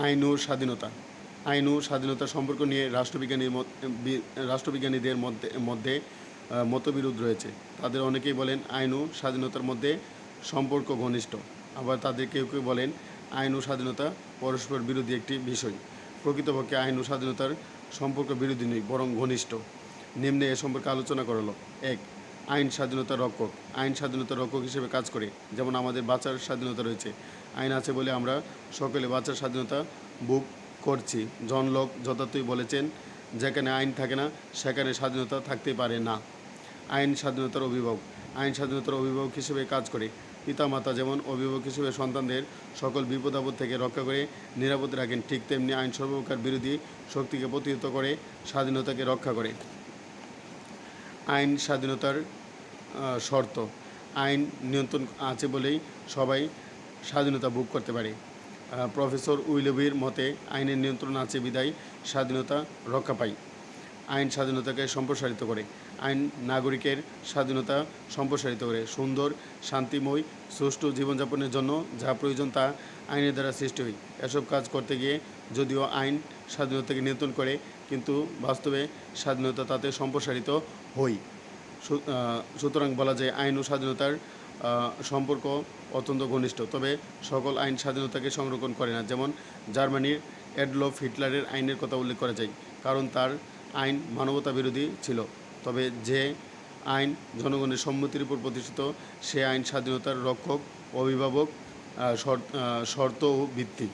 আইন ও স্বাধীনতা। আইন ও স্বাধীনতা সম্পর্ক নিয়ে রাষ্ট্রবিজ্ঞানী রাষ্ট্রবিজ্ঞানীদের মধ্যে মধ্যে মতবিরোধ রয়েছে। তাদের অনেকেই বলেন আইন ও স্বাধীনতার মধ্যে সম্পর্ক ঘনিষ্ঠ। আবার তাদের কেউ কেউ বলেন আইন ও স্বাধীনতা পরস্পর বিরোধী একটি বিষয়। প্রকৃতপক্ষে আইন ও স্বাধীনতার সম্পর্ক বিরোধী নয়, বরং ঘনিষ্ঠ। নিম্নে এ সম্পর্কে আলোচনা করালো এক আইন স্বাধীনতা রক্ষক, আইন স্বাধীনতা রক্ষক হিসেবে কাজ করে, যেমন আমাদের বাঁচার স্বাধীনতা রয়েছে। আইন আছে বলে আমরা সকলে বাঁচার স্বাধীনতা বুক করছি। জন লক যথার্থই বলেছেন, যেখানে আইন থাকে না, সেখানে স্বাধীনতা থাকতে পারে না। আইন স্বাধীনতার অভিভাবক, আইন স্বাধীনতার অভিভাবক হিসেবে কাজ করে। পিতামাতা যেমন অভিভাবক হিসেবে সন্তানদের সকল বিপদ আপদ থেকে রক্ষা করে নিরাপদ রাখেন, ঠিক তেমনি আইন সর্বপ্রকার বিরোধী শক্তিকে প্রতিহত করে, স্বাধীনতাকে রক্ষা করে। আইন স্বাধীনতার শর্ত আইন নিয়ন্ত্রণ আছে বলেই সবাই স্বাধীনতা ভোগ করতে পারে। প্রফেসর উইলবির মতে আইনের নিয়ন্ত্রণ আছে বিদায় স্বাধীনতা রক্ষা পায়। আইন স্বাধীনতাকে সম্প্রসারিত করে। আইন নাগরিকের স্বাধীনতা সম্প্রসারিত করে। সুন্দর শান্তিময় সুষ্ঠু জীবনযাপনের জন্য যা প্রয়োজন তা আইনের দ্বারা সৃষ্টি হয়। এসব কাজ করতে গিয়ে যদিও আইন স্বাধীনতাকে নিয়ন্ত্রণ করে কিন্তু বাস্তবে স্বাধীনতা তাতে সম্প্রসারিত আহ, সুতরাং বলা যায় আইন ও স্বাধীনতার সম্পর্ক অত্যন্ত ঘনিষ্ঠ। তবে সকল আইন স্বাধীনতাকে সংরক্ষণ করে না, যেমন জার্মানির অ্যাডলফ হিটলারের আইনের কথা উল্লেখ করা যায়, কারণ তার আইন মানবতা বিরোধী ছিল। তবে যে আইন জনগণের সম্মতির উপর প্রতিষ্ঠিত, সে আইন স্বাধীনতার রক্ষক, অভিভাবক শর্ত ও ভিত্তি।